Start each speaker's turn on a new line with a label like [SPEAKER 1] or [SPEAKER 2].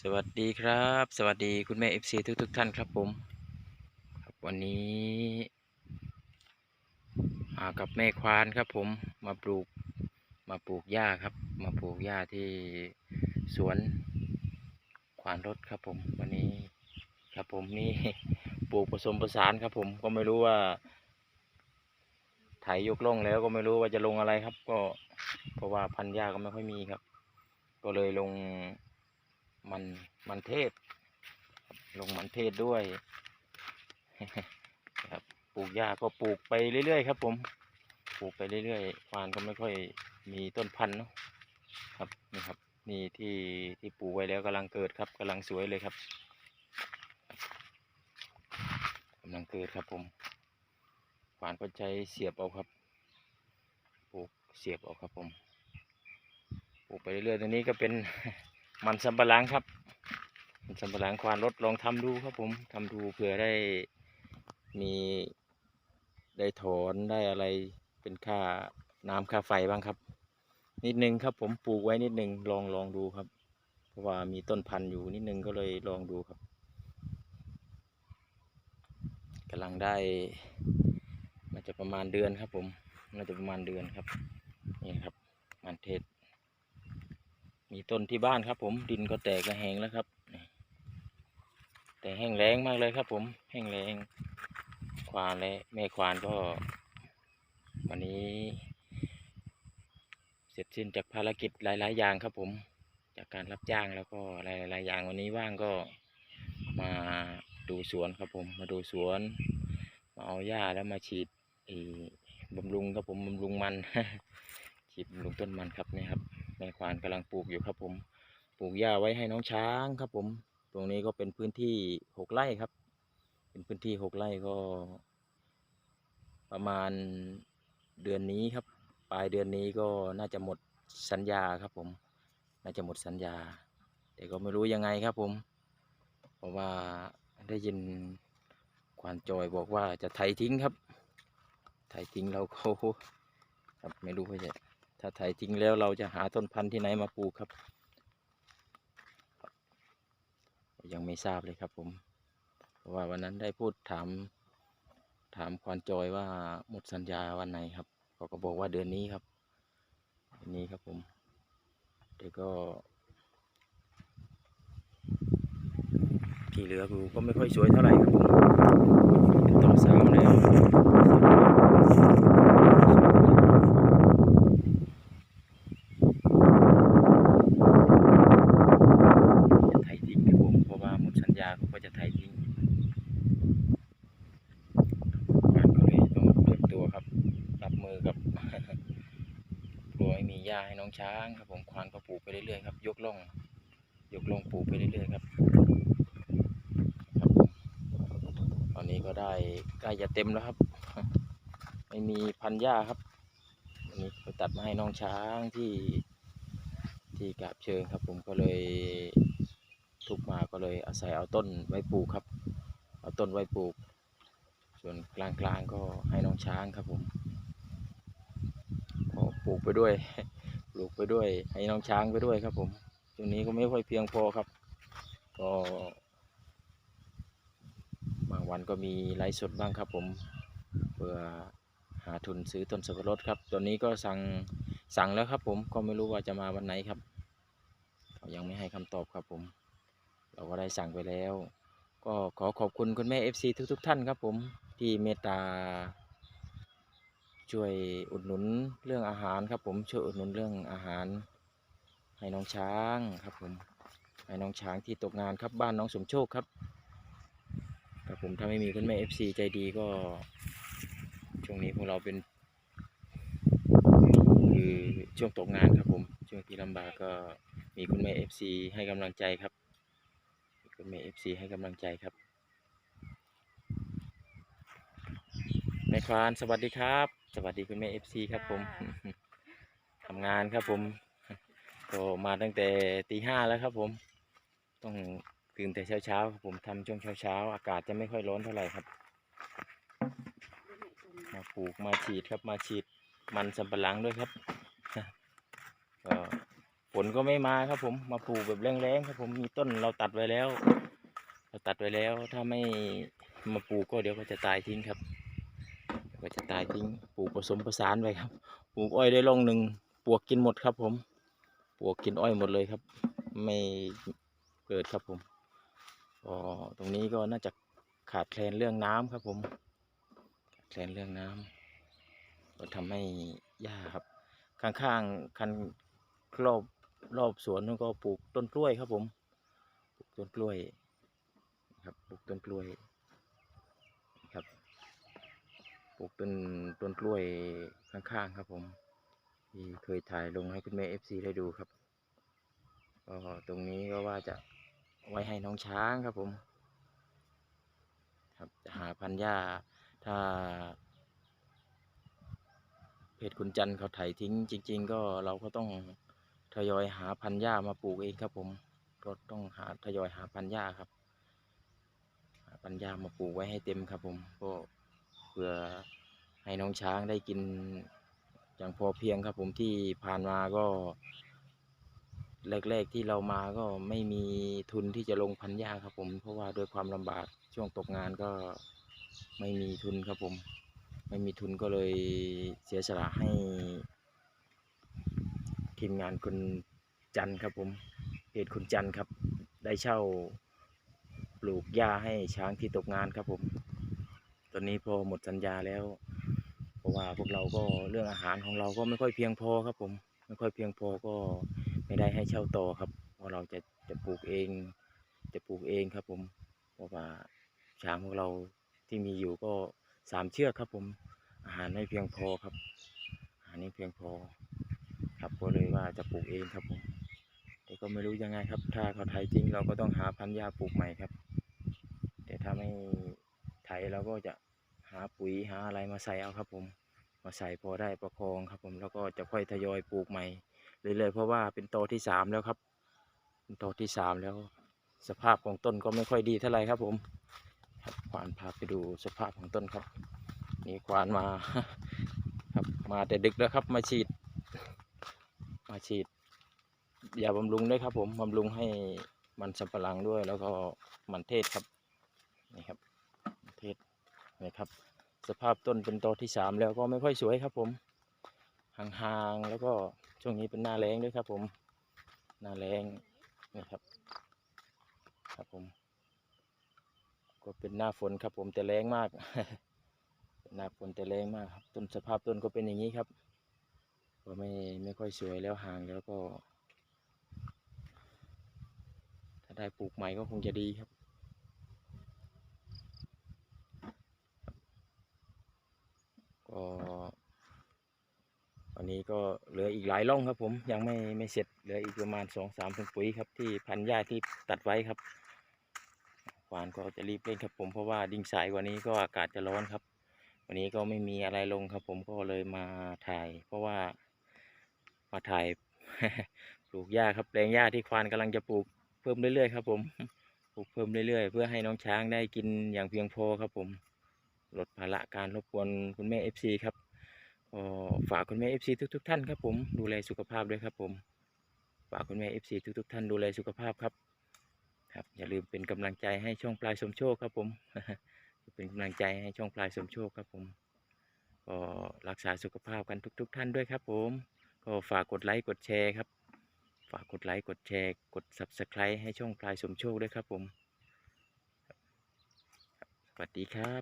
[SPEAKER 1] สวัสดีครับ สวัสดีคุณแม่เอฟซีทุกทุกๆท่านครับผมครับวันนี้มากับแม่ควานครับผมมาปลูกมาปลูกหญ้าครับ มาปลูกหญ้าที่สวนควานรถครับผมวันนี้ครับผมนี่ปลูกผสมผสานครับผมก็ไม่รู้ว่าไถยกล่องแล้วก็ไม่รู้ว่าจะลงอะไรครับ ก็เพราะว่าพันหญ้าก็ไม่ค่อยมีครับ ก็เลยลง มันมันเทศ ลงมันเทศด้วยครับปลูกหญ้าก็ปลูกไปเรื่อยๆครับ ผมปลูกไปเรื่อยๆฟานก็ไม่ค่อยมีต้นพันธุ์เนาะครับนี่ครับนี่ที่ที่ปลูกไว้แล้วกำลังเกิดครับกำลังสวยเลยครับกำลังเกิดครับผมฟานก็ใช้เสียบเอาครับปลูกเสียบเอาครับผมปลูกไปเรื่อยๆตรงนี้ก็เป็น มันสำปะหลังครับมันสำปะหลังควานรถลองทำดูครับผมทำดูเผื่อได้มีได้ถอนได้อะไรเป็นค่าน้ำค่าไฟบ้างครับ นิดนึงครับผมปลูกไว้นิดนึงลองลองดูครับ เพราะว่ามีต้นพันธุ์อยู่นิดนึงก็เลยลองดูครับกำลังได้น่าจะประมาณเดือนครับผมน่าจะประมาณเดือนครับนี่ครับมันเทศ มีต้นที่บ้านครับ ผมดินก็แตกและแห้งแล้วครับ แต่แห้งแรงมากเลยครับ ผมแห้งแรงควานและแม่ควานก็ วันนี้ เสร็จสิ้นจากภารกิจหลาย ๆ อย่างครับ ผม จากการรับจ้างแล้วก็หลาย ๆ อย่างวันนี้ว่างก็มาดูสวนครับ ผมมาดูสวนมาเอาหญ้าแล้วมาฉีดบำรุงครับผมบำรุงมันฉีดบำรุงต้นมันครับนี่ครับ แม่ควานกำลังปลูกอยู่ครับ ผมปลูกหญ้าไว้ให้น้องช้างครับ ผม ตรงนี้ก็เป็นพื้นที่หกไร่ครับ เป็นพื้นที่หกไร่ก็ ประมาณเดือนนี้ครับ ปลายเดือนนี้ก็น่าจะหมดสัญญาครับ ผม น่าจะหมดสัญญา แต่ก็ไม่รู้ยังไงครับ ผม เพราะว่าได้ยินควานจอยบอกว่าจะไถทิ้งครับ ไถทิ้งเราเขาครับไม่รู้ว่าจะ ถ้าไถทิ้งแล้วเราจะหาต้นพันธุ์ที่ไหนมาปลูกครับ ยังไม่ทราบเลยครับผมเพราะว่าวันนั้นได้พูดถาม ถามควานจอยว่าหมดสัญญาวันไหนครับเขาก็บอกว่าเดือนนี้ครับเดือนนี้ครับผมเดี๋ยวก็ที่เหลือกูก็ไม่ค่อยสวยเท่าไหร่ครับผมเป็นต่อสามแล้วจะไถทิ้งครับผมเพราะว่าหมดสัญญาเขาก็จะไถทิ้งบ้านก็เลยต้องเตรียมตัวครับ รับมือกับ กลัวไม่มีหญ้าให้น้องช้างครับ ผมควานก็ปลูกไปเรื่อยๆครับ ยกล่อง ยกล่องปลูกไปเรื่อยๆครับครับผมตอนนี้ก็ได้ใกล้จะเต็มแล้วครับ ไม่มีพันหญ้าครับวันนี้ไปตัดมาให้น้องช้างที่ที่กาบเชิงครับ ผมก็เลยทุกมาก็เลยอาศัยเอาต้นไว้ปลูกครับ เอาต้นไว้ปลูก ส่วนกลางๆก็ให้น้องช้างครับผมปลูกไปด้วย ปลูกไปด้วย ให้น้องช้างไปด้วยครับ ผมตรงนี้ก็ไม่ค่อยเพียงพอครับ ก็บางวันก็มีไลฟ์สดบ้างครับ ผมเพื่อหาทุนซื้อต้นสับปะรดครับตัวนี้ก็สั่งสั่งแล้วครับ ผมก็ไม่รู้ว่าจะมาวันไหนครับเขายังไม่ให้คำตอบครับผม เราก็ได้สั่งไปแล้ว ก็ขอขอบคุณคุณแม่ FC ทุกๆ ท่านครับผมที่เมตตา ช่วยอุดหนุนเรื่องอาหารครับ ผมช่วยอุดหนุนเรื่องอาหาร ให้น้องช้างครับผมให้น้องช้างที่ตกงานครับบ้านน้องสมโชคครับครับผมถ้าไม่มีคุณแม่ FC ใจดีก็ช่วงนี้พวกเราเป็นคือช่วงตกงานครับผมช่วงที่ลำบากก็มีคุณแม่ FC ให้กำลังใจครับคุณแม่ FC ให้กำลังใจครับแม่ควานสวัสดีครับ สวัสดีคุณแม่ FC ครับผมทำงานครับผมก็มาตั้งแต่ตีห้าแล้วครับผม ต้องตื่นแต่เช้าๆครับผมทำช่วงเช้าๆอากาศจะไม่ค่อยร้อนเท่าไหร่ครับ มาปลูกมาฉีดครับมาฉีดมันสำปะหลังด้วยครับก็ฝนก็ไม่มาครับผมมาปลูกแบบแรงๆครับผมมีต้นเราตัดไว้แล้ว เราตัดไว้แล้วถ้าไม่มาปลูกก็เดี๋ยวก็จะตายทิ้งครับเดี๋ยว ก็จะตายทิ้งปลูกผสมผสานไว้ครับปลูกอ้อยได้ร่องหนึ่งปลวกกินหมดครับ ผมปลวกกินอ้อยหมดเลยครับ ไม่เกิดครับผมก็ตรงนี้ก็น่าจะขาดแคลนเรื่องน้ำครับผมขาดแคลนเรื่องน้ำก็ทำให้หญ้าครับ ข้างๆคันรอบรอบสวนนั่นก็ปลูกต้นกล้วยครับผม ปลูกต้นกล้วยครับปลูกต้นกล้วยนะครับ ปลูกต้นต้นกล้วยข้างๆครับผมที่เคยถ่ายลงให้คุณแม่เอฟซีได้ดูครับก็ตรงนี้ก็ว่าจะไว้ให้น้องช้างครับผม ครับจะหาพันหญ้าถ้า เพจคุณจันทร์เขาไถทิ้ง จริง ๆ ก็เราก็ต้องทยอยหาพันหญ้ามาปลูกเองครับผมก็ต้องหาทยอยหาพันหญ้าครับหาพันหญ้ามาปลูกไว้ให้เต็มครับผมก็ เพื่อให้น้องช้างได้กินอย่างพอเพียงครับผมที่ผ่านมาก็แรกๆที่เรามาก็ไม่มีทุนที่จะลงพันธุ์หญ้าครับผมเพราะว่าด้วยความลำบากช่วงตกงานก็ไม่มีทุนครับผม ไม่มีทุนก็เลยเสียสละให้ทีมงานคุณจันครับผมเพจคุณจันครับ ได้เช่าปลูกหญ้าให้ช้างที่ตกงานครับผม ตอนนี้พอหมดสัญญาแล้ว เพราะว่าพวกเราก็เรื่องอาหารของเราก็ไม่ค่อยเพียงพอครับผม ไม่ค่อยเพียงพอก็ไม่ได้ให้เช่าต่อครับ เพราะเราจะจะปลูกเอง จะปลูกเองครับผม เพราะว่าช้างของเราที่มีอยู่ก็สามเชือกครับผม อาหารไม่เพียงพอครับ อาหารไม่เพียงพอ ครับก็เลยว่าจะปลูกเองครับผมแต่ก็ไม่รู้ยังไงครับ ถ้าเขาไถทิ้งเราก็ต้องหาพันธุ์หญ้าปลูกใหม่ครับ แต่ถ้าไม่ เราก็จะหาปุ๋ยหาอะไรมาใส่เอาครับ ผม มาใส่พอได้ประคองครับ ผมแล้วก็จะค่อยทยอยปลูกใหม่เรื่อยๆเพราะว่าเป็นตที่สามแล้วครับเป็นตที่สามแล้ว สภาพของต้นก็ไม่ค่อยดีเท่าไหร่ครับ ผมครับควานพาไปดูสภาพของต้นครับนี่ควานมาครับมาแต่ดึกแล้วครับ มาฉีด มาฉีดยาบำรุงด้วยครับ ผมบำรุงให้มันสำปะหลังด้วย แล้วก็มันเทศครับนี่ครับ นี่ครับ สภาพต้นเป็นตอที่สามแล้วก็ไม่ค่อยสวยครับผมห่างๆแล้วก็ช่วงนี้เป็นหน้าแรงด้วยครับผมหน้าแรงนี่ครับครับผม ก็เป็นหน้าฝนครับผมแต่แรงมากหน้าฝนแต่แรงมากครับต้นสภาพต้นก็เป็นอย่างนี้ครับ ก็ไม่ไม่ค่อยสวยแล้วห่างแล้วก็ ถ้าได้ปลูกใหม่ก็คงจะดีครับ ก็วันนี้ก็เหลืออีกหลาย ร่องครับผมยังไม่ไม่เสร็จเหลืออีกประมาณสองสามถุงปุ๋ยครับที่พันหญ้าที่ตัดไว้ครับควานก็จะรีบเร่งครับผมเพราะว่าดิ่งสายกว่านี้ก็อากาศจะร้อนครับ วันนี้ก็ไม่มีอะไรลงครับผมก็เลยมาถ่าย เพราะว่ามาถ่ายปลูกหญ้าครับแปลงหญ้าที่ควานกำลังจะปลูกเพิ่มเรื่อยๆครับผมปลูกเพิ่มเรื่อยๆ เพื่อให้น้องช้างได้กินอย่างเพียงพอครับผมลดภาระการรบกวนคุณแม่ FC ครับ ฝากคุณแม่ FC ทุกๆท่านครับผมดูแลสุขภาพด้วยครับผมฝากคุณแม่ FC ทุกๆท่านดูแลสุขภาพครับครับ อย่าลืมเป็นกำลังใจให้ช่องปลายสมโชคครับผมเป็นกำลังใจให้ช่องปลายสมโชคครับผมก็รักษาสุขภาพกันทุก ๆ ท่านด้วยครับผม ก็ฝากกดไลค์กดแชร์ครับ ฝากกดไลค์กดแชร์ กด Subscribe ให้ช่องปลายสมโชคด้วยครับผม สวัสดีครับ